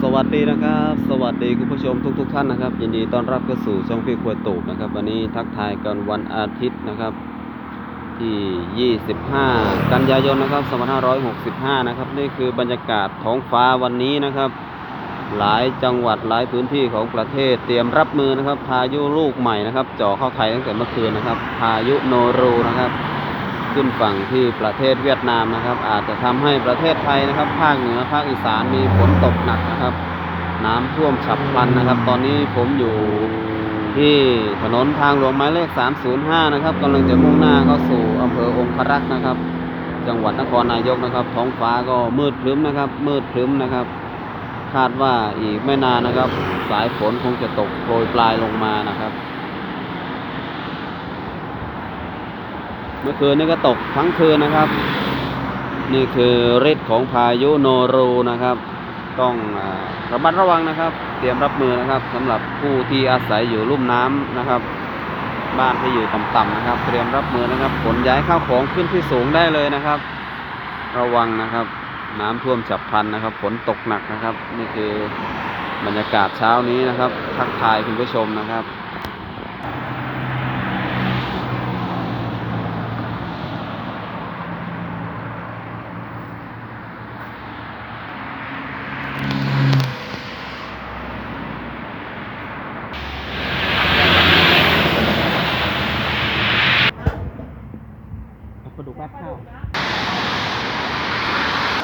สวัสดีนะครับ สวัสดีคุณผู้ชมทุกๆทท่านนะครับ ยินดีต้อนรับเข้าสู่ช่องพี่ครัวตูบนะครับ วันนี้ทักทายกันวันอาทิตย์นะครับ ที่ 25 กันยายนนะครับ2565 นะครับ นี่คือบรรยากาศท้องฟ้าวันนี้นะครับ หลายจังหวัดหลายพื้นที่ของประเทศเตรียมรับมือนะครับ พายุลูกใหม่นะครับจ่อเข้าไทยตั้งแต่เมื่อคืนนะครับ พายุโนรูนะครับ ขึ้นฝั่งที่ประเทศเวียดนามนะครับ อาจจะทำให้ประเทศไทยนะครับ ภาคเหนือภาคอีสานมีฝนตกหนักนะครับ น้ำท่วมฉับพลันนะครับ ตอนนี้ผมอยู่ที่ถนนทางหลวงหมายเลข 305 นะครับกำลังจะมุ่งหน้าเข้าสู่อำเภอองครักษ์นะครับ จังหวัดนครนายกนะครับ ท้องฟ้าก็มืดครึ้มนะครับ มืดครึ้มนะครับ คาดว่าอีกไม่นานนะครับ สายฝนคงจะตกโปรยปลายลงมานะครับ เมื่อคืนนี้ก็ตกทั้งคืนนะครับ นี่คือฤทธิ์ของพายุโนรูนะครับ ต้องระมัดระวังนะครับ เตรียมรับมือนะครับสำหรับผู้ที่อาศัยอยู่ลุ่มน้ำนะครับ บ้านที่อยู่ต่ำๆนะครับ เตรียมรับมือนะครับขนย้ายข้าวของขึ้นที่สูงได้เลยนะครับ ระวังนะครับ น้ำท่วมฉับพลันนะครับฝนตกหนักนะครับ นี่คือบรรยากาศเช้านี้นะครับ ทักทายคุณผู้ชมนะครับ Natal.